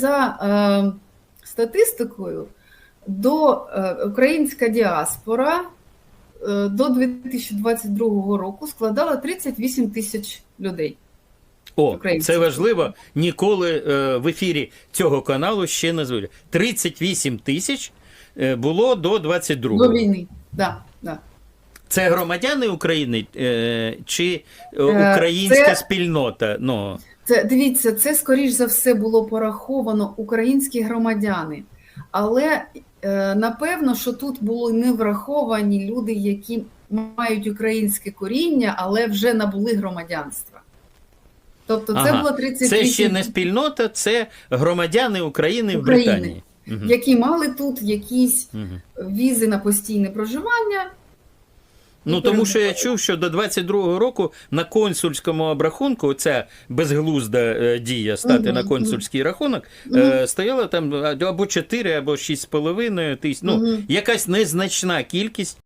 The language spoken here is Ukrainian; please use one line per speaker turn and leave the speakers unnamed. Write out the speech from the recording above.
за е, статистикою, до е, українська діаспора е, до 2022 року складала 38 тисяч людей.
О,
Українські.
це важливо. Ніколи е, в ефірі цього каналу ще не звучало. 38 тисяч було до 22-го.
До війни. Да, да.
Це громадяни України е, чи е,
Е,
українська
це-
спільнота? Ну,
Це дивіться, це скоріш за все було пораховано українські громадяни. Але напевно, що тут були не враховані люди, які мають українське коріння, але вже набули громадянства. Тобто це
Ага.
було 38
це ще не спільнота, це громадяни України, в Британії.
Які мали тут якісь
Мгм.
візи на постійне проживання.
Ну тому що я чув, що до 22-го року на консульському обрахунку ця безглузда е, дія стати на консульський рахунок е, стояла там або 4, або 6,5 тисяч. Ну, якась незначна кількість